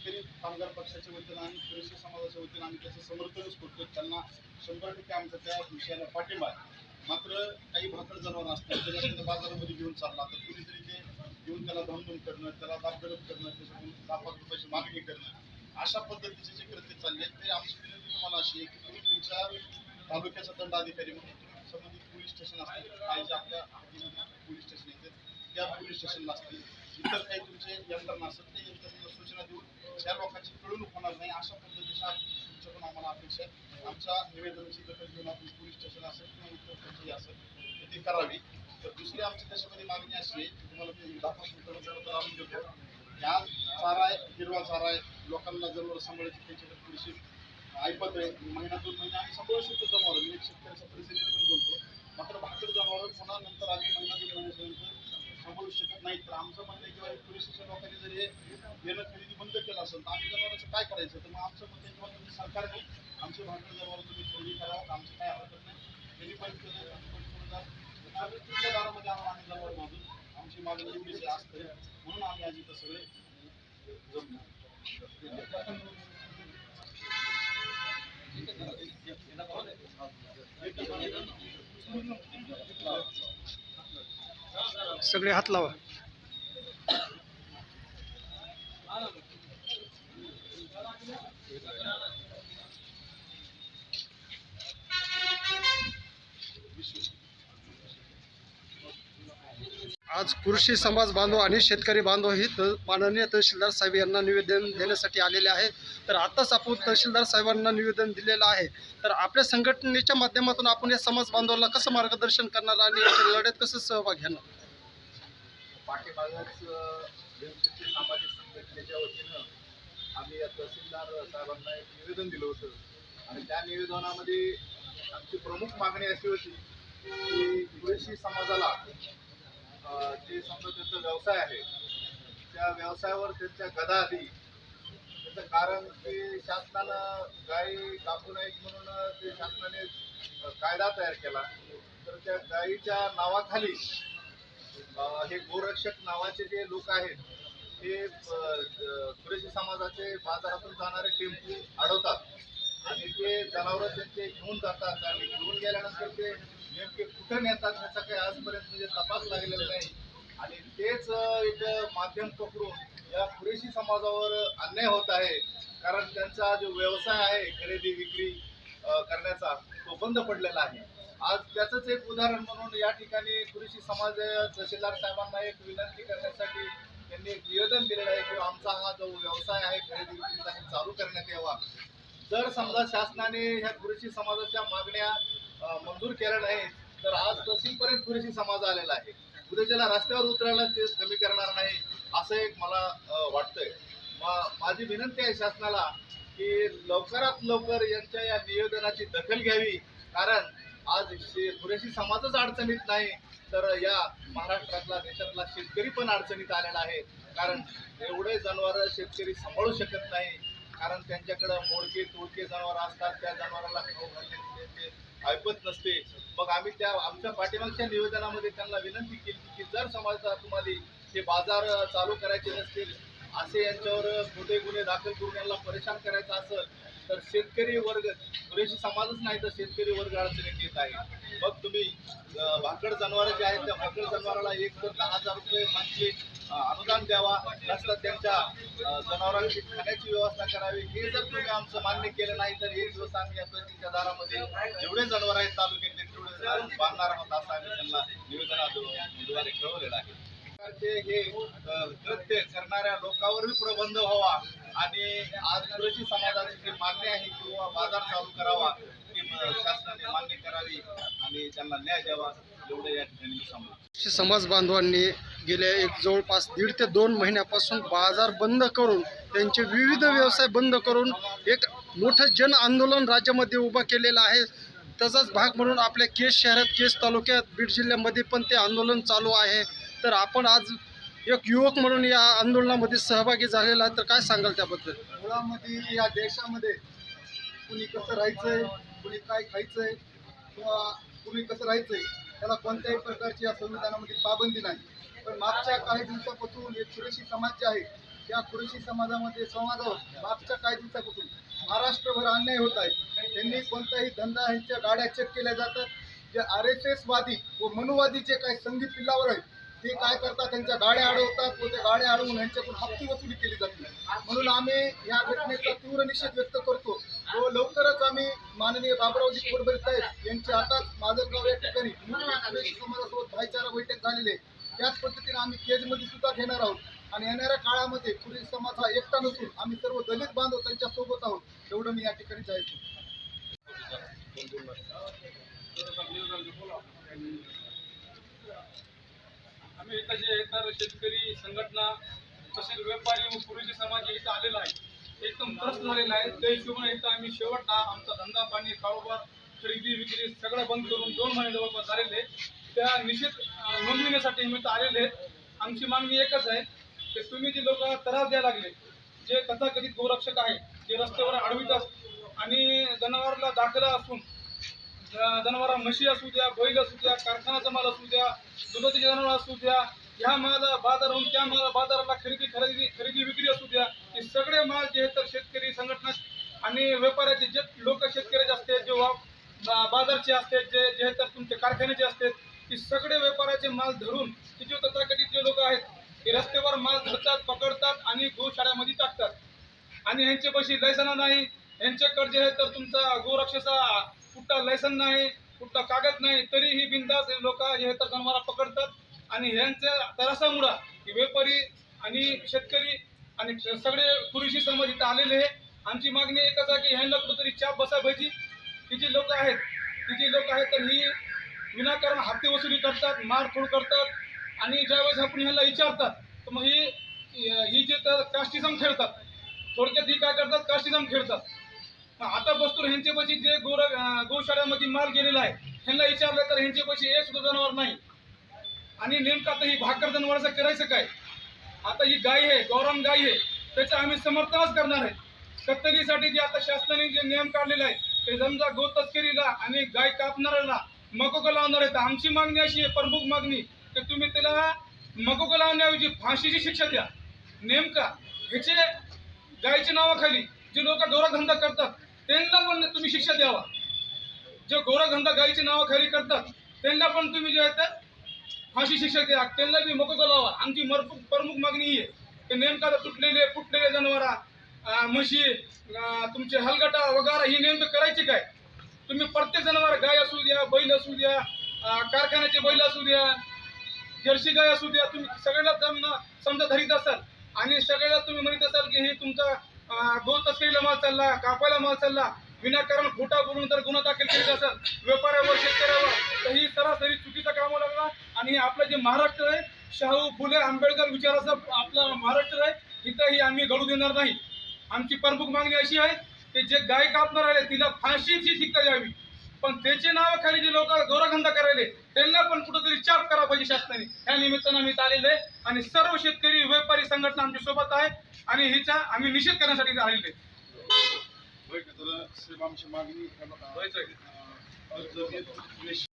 शेतकरी कामगार पक्षाच्या वतीनं आणि कृषी समाजाच्या वतीनं आम्ही त्याचं समर्थनच करतो त्यांना शंभर टक्के आमचा त्या विषयाला पाठिंबा आहे. मात्र काही भाकड जनावर असतात त्याला त्याच्या बाजारामध्ये घेऊन चालला तर कुणीतरी ते घेऊन त्याला धामधूम करणं त्याला दाबदडप करणं त्याच्याकडून दहा पाच रुपयाची मागणी करणं अशा पद्धतीचे जे कृत्य चालले आहेत ते आमची विनंती तुम्हाला अशी आहे की तुम्ही तुमच्या तालुक्याचा दंडाधिकारी म्हणून संबंधित पोलीस स्टेशन असतील काही जे आपल्या पोलीस स्टेशन येते त्या पोलीस स्टेशनला असतील इतर काही तुमचे यंत्रणा असतात ते यंत्रणेला सूचना देऊन या लोकांची पिळवणूक होणार नाही अशा पद्धतीच्या तुमच्याकडून आम्हाला अपेक्षा आहे. आमच्या निवेदनाची दखल घेऊन आपण पोलीस स्टेशन असेल किंवा इतर कोणतेही असेल तर ती करावी. तर दुसरी आमची त्याच्यामध्ये मागणी अशी आहे की तुम्हाला मी दाखवून करून तर आम्ही देतो. ह्या चारा आहे हिरवा चारा आहे लोकांना जनावर सांभाळायची त्यांच्याकडे थोडीशी ऐपत आहे. महिना दोन महिने आम्ही सांभाळू शकतो जनावर मी एक शेतकऱ्याचा प्रतिनिधी म्हणून बोलतो मात्र भाकर जनावर पुन्हा नंतर आम्ही महिना दोन महिन्यापर्यंत सांभाळू शकत नाही तर आमचं म्हणणं आहे किंवा पोलिसाच्या लोकांनी जर हे देणं खरेदी बंद केलं असेल तर आम्ही जनावरांचं काय करायचं? तर मग आमचं म्हणणं किंवा तुम्ही सरकारने आमचे भांडवल जनावर तुम्ही खरेदी करावं आमचं काय हरकत नाही. त्यांनी बंद केलं आम्ही बंद करून जा. तुमच्या दारामध्ये आणून आम्ही जनावर मागून आमची मागणी एवढीच असते म्हणून आम्ही आज इथं सगळे जमणार. सगळे हात लावा. आज कृषी समाज बांधव आणि शेतकरी बांधव ही त माननीय तहसीलदार साहेब यांना निवेदन देण्यासाठी आलेले आहे. तर आताच आपण तहसीलदार साहेबांना निवेदन दिलेलं आहे. तर आपल्या संघटनेच्या माध्यमातून आपण या समाज बांधवाला कसं मार्गदर्शन करणार आणि याच्या लढ्यात कसं सहभाग घेणार? पाठीमागच सामाजिक संघटनेच्या वतीनं आम्ही या तहसीलदार साहेबांना एक निवेदन दिलं होतं. आणि त्या निवेदनामध्ये आमची प्रमुख मागणी अशी होती की कृषी समाजाला जे समजा त्यांचा व्यवसाय आहे त्या व्यवसायावर त्यांच्या गदा आली त्याचं कारण की शासनानं गायी कापू नयेत म्हणून ते शासनाने कायदा तयार केला. तर त्या गायीच्या नावाखाली हे गोरक्षक नावाचे जे लोक आहेत ते कुरेशी समाजाचे बाजारातून जाणारे टेम्पू अडवतात. आणि ते जनावर त्यांचे घेऊन जातात. आणि घेऊन गेल्यानंतर ते नेमके कुठे नेतात ह्याचा काही आजपर्यंत म्हणजे तपास लागलेला नाही. आणि तेच एक माध्यम पकडून या कुरेशी समाजावर अन्याय होत आहे. कारण त्यांचा जो व्यवसाय आहे खरेदी विक्री करण्याचा तो बंद पडलेला आहे. आज त्याचंच एक उदाहरण म्हणून या ठिकाणी कुरेशी समाज तहसीलदार साहेबांना एक विनंती करण्यासाठी त्यांनी एक निवेदन दिलेलं आहे की आमचा हा जो व्यवसाय आहे खरेदी विक्रीचा चालू करण्यात यावा. जर समजा शासनाने ह्या कुरेशी समाजाच्या मागण्या मंजूर केल्या नाही तर आज तहसीलपर्यंत कुरेशी समाज आलेला आहे. उद्याच्याला रस्त्यावर उतरायला ते कमी करणार नाही असं एक मला वाटतंय. माझी विनंती आहे शासनाला की लवकरात लवकर यांच्या या निवेदनाची दखल घ्यावी कारण आज शे- पुरेशी समाजच अडचणीत नाही तर या महाराष्ट्रातला देशातला शेतकरी पण अडचणीत आलेला आहे. कारण एवढे जनावर शेतकरी सांभाळू शकत नाही. कारण त्यांच्याकडं मोडके तोडके जनावर असतात त्या जनावराला खाऊ घालण्याचे ऐपत नसते. मग आम्ही त्या आमच्या पाठीमागच्या निवेदनामध्ये त्यांना विनंती केली की जर समाजात तुम्हाला हे बाजार चालू करायचे नसतील असे यांच्यावर खोटे गुन्हे दाखल करून यांना परेशान करायचं असेल तर शेतकरी वर्ग पुरेशी समाजच नाही तर शेतकरी वर्ग अडचणीत येत आहे. मग तुम्ही भाकड जनावरं जे आहेत त्या भाकड जनावराला एक तर दहा हजार रुपये म्हणजे अनुदान द्यावा नसतं त्यांच्या जनावरांची खाण्याची व्यवस्था करावी हे जर तुम्ही आमचं मान्य केलं नाही तर एक दिवस आम्ही या प्रतीच्या दारामध्ये जेवढे जनावर आहेत तालुक्यातले तेवढे बांधणार आहोत असं आम्ही त्यांना निवेदनाद्वारे कळवलेलं आहे. हे कृत्य करणाऱ्या लोकांवरही प्रबंध व्हावा. आणि आज कृषी समाजाची जी मागणी आहे किंवा बाजार चालू करावा ती शासनाने मान्य करावी आणि त्यांना न्याय द्यावा एवढं या ठिकाणी मी कृषी समाज बांधवांनी गेल्या एक जवळपास दीड ते दोन महिन्यापासून बाजार बंद करून त्यांचे विविध व्यवसाय बंद करून एक मोठं जन आंदोलन राज्यामध्ये उभं केलेलं आहे. तसाच भाग म्हणून आपल्या केस शहरात केस तालुक्यात बीड जिल्ह्यामध्ये पण ते आंदोलन चालू आहे. तर आपण आज एक युवक म्हणून या आंदोलनामध्ये सहभागी झालेला आहे तर काय सांगाल त्याबद्दल? मुळामध्ये या देशामध्ये कुणी कसं राहायचंय कुणी काय खायचंय किंवा कुणी कसं राहायचंय त्याला कोणत्याही प्रकारची या संविधानामध्ये पाबंदी नाही. पण मागच्या काही दिवसापासून एक कुरेशी समाज जे आहे त्या कुरेशी समाजामध्ये समाजावर मागच्या काही दिवसापासून महाराष्ट्रभर अन्याय होत आहे. त्यांनी कोणताही धंदा ह्यांच्या गाड्या चेक केल्या जातात. जे आर एस एसवादी व मनुवादी जे काही संगीत पिल्लावर आहेत ते काय करतात त्यांच्या गाड्या अडवतात व त्या गाड्या अडवून यांच्याकडून हप्ती वसुली केली जाते म्हणून आम्ही या घटनेचा तीव्र निषेध व्यक्त करतो. व लवकरच आम्ही माननीय बाबरावजी कोरबरे साहेब यांच्या आताच माजलगाव या ठिकाणी समाजासोबत भाईचारा बैठक झालेली आहे. त्याच पद्धतीने आम्ही केजमध्ये सुद्धा घेणार आहोत. आणि येणाऱ्या काळामध्ये पुढील समाज हा एकटा नसून आम्ही सर्व दलित बांधव त्यांच्यासोबत आहोत एवढं मी या ठिकाणी जाहीर करतो. आम्ही इथं जे तर शेतकरी संघटना तसेच व्यापारी व पूर्वीचे समाज इथं आलेला आहे एकदम त्रस्त झालेला आहे त्या हिशोबाने इथं आम्ही शेवट हा आमचा धंदा पाणी कारोबार खरेदी विक्री सगळं बंद करून दोन महिने जवळपास झालेले त्या निषेध नोंदविण्यासाठी आम्ही इथं आलेले आहेत. आमची मागणी एकच आहे की तुम्ही जे लोक त्रास द्यायला लागले जे तथाकथित गोरक्षक आहे जे रस्त्यावर अडवितात आणि जनावरला दाखला असून जनावर म्हशी असू द्या बैल असू द्या कारखानाचा माल असू द्या दुधाचे जनावर असू द्या ह्या माल बाजारहून त्या माल बाजाराला खरेदी खरेदी खरेदी विक्री असू द्या हे सगळे माल जे तर शेतकरी संघटना आणि व्यापाऱ्याचे जे लोक शेतकऱ्याचे असतात जे वा- बा- बाजारचे असतात जे जे तर तुमचे कारखान्याचे असतात की सगळे व्यापाराचे माल धरून हे तथाकथित जे लोक आहेत ते रस्त्यावर माल धरतात पकडतात आणि गोशाळ्यामध्ये टाकतात. आणि ह्यांचे पैसे लायसना नाही यांच्याकडे जे आहे तर तुमचा गोरक्षाचा कुठला लायसन नाही कुठला कागद नाही तरीही बिंदास लोक हे तर जनावरा पकडतात. आणि ह्यांच्या तरासामुळं की व्यापारी आणि शेतकरी आणि सगळे पुरुषी समाज इथं आलेले आहे. आमची मागणी एकच आहे की ह्यांना कुठेतरी चाप बसा पाहिजे ही जी लोक आहेत ही जी लोक आहेत तर ही विनाकारण हप्ते वसुली करतात मारफोड करतात. आणि ज्यावेळेस आपण ह्याला विचारतात तर मग ही ही जे तर कास्टिझम खेळतात थोडक्यात ही काय करतात? कास्टिझम खेळतात. आता बसतो ह्यांचे पैसे जे गोर गोशाळ्यामध्ये माल गेलेला आहे ह्यांना विचारलं तर ह्यांचे पैसे एक सुद्धा जनावर नाही. आणि नेमकं आता ही भाकर जनावराचं करायचं काय? आता ही गाय आहे गौरम गाय आहे त्याचं आम्ही समर्थनच करणार आहे. कत्तलीसाठी जे आता शासनाने जे नियम काढलेला आहे ते समजा गो तस्करीला आणि गाय कापणाऱ्याला मकोक लावणार आहे तर आमची मागणी अशी आहे प्रमुख मागणी की तुम्ही त्याला मकोक लावण्याऐवजी फाशीची शिक्षा द्या. नेमका ह्याचे गायच्या नावाखाली जे लोक दोराधंदा करतात त्यांना पण तुम्ही शिक्षा द्यावा. जे गोरखधंदा गायीची नावं खरी करतात त्यांना पण तुम्ही जे आहे तर फाशी शिक्षा द्या. त्यांना बी मोकळं लावा आमची मरपूक प्रमुख मागणी ही आहे की नेमका तुटलेले फुटलेले जनावरा म्हशी तुमचे हलगटा वगैरे ही नेमकं करायची काय? तुम्ही प्रत्येक जनावर गाय असू द्या बैल असू द्या कारखान्याचे बैल असू द्या जर्सी गाय असू द्या तुम्ही सगळ्याला समजा धरीत असाल आणि सगळ्याला तुम्ही म्हणत असाल की हे तुमचा दोन तस्करीला माल चालला कापायला माल चालला. विनाकारण खोटा बोलून जर गुन्हा दाखल करीत असेल व्यापाऱ्यावर शेतकऱ्यावर तर ही सरासरी चुकीचा काम लागला आणि आपलं जे महाराष्ट्र आहे शाहू फुले आंबेडकर विचाराचा आपला महाराष्ट्र आहे इथंही आम्ही घडू देणार नाही. आमची प्रमुख मागणी अशी आहे की जे गाय कापणार आले तिला फाशीची शिक्षा द्यावी. पण त्याचे नावाखाली जे लोक गोरधंदा करायले त्यांना पण कुठंतरी चाप करा पाहिजे शासनाने. या निमित्तानं आम्ही इथं आलेलो आहे. आणि सर्व शेतकरी व्यापारी संघटना आमच्यासोबत आहे. आणि हिचा आम्ही निषेध करण्यासाठी आलेले आहे. मागणी